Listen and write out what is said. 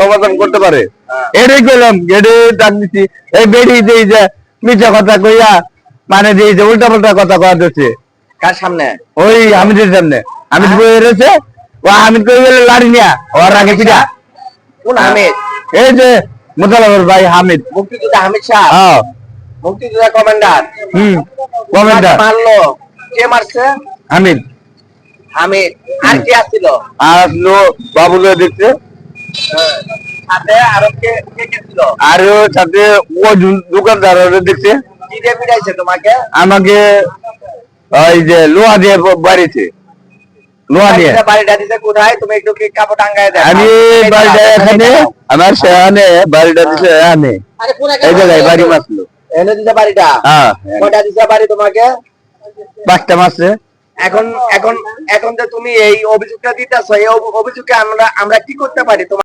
সমাধান করতে পারে। এটাই কইলাম এটাই ডাক দিচ্ছি এই বেড়ি দিয়ে যে মিথ্যা কথা কইয়া মানে দিয়ে যে উল্টা পাল্টা কথা কয়া দিচ্ছে কার সামনে? ওই হামিদের সামনে। হামিদ বই রয়েছে ও হামিদ কই গেলে লাড়ি নিয়া ওর আগে পিঠা। কোন হামিদ? এই যে মোতালাবের ভাই হামিদ। মুক্তিযোদ্ধা হামিদ শাহ হ্যাঁ। মুক্তিযোদ্ধা কমান্ডার। হুম কমেন্টার মারলো। কে মারছে? হামিদ। হামিদ। আর কে আসছিল আর আসলো বাবুলে সাথে আরও কে কে কে ছিল? আর ওর সাথে ও দোকানদার দেখছে। কি দিয়ে পিটাইছে তোমাকে? আমাকে ওই যে লোহা দিয়ে বাড়িতে লোহা দিয়ে। বাড়িটা- বাড়িটা কোথায়? তুমি একটু কাপড় টাঙ্গায় দেখো আমি বাড়িটা এখানে আমার সেখানে বাড়িটা দিছে এখানে। এই জায়গায় বাড়ি মাসলো এনে দিছে বাড়িটা? হ্যাঁ। কয়টা দিছে বাড়ি তোমাকে? পাঁচটা মাসে এখন এখন এখন যে তুমি এই অভিযোগটা দিতেছো এই অভিযোগকে আমরা আমরা কি করতে পারি? তোমার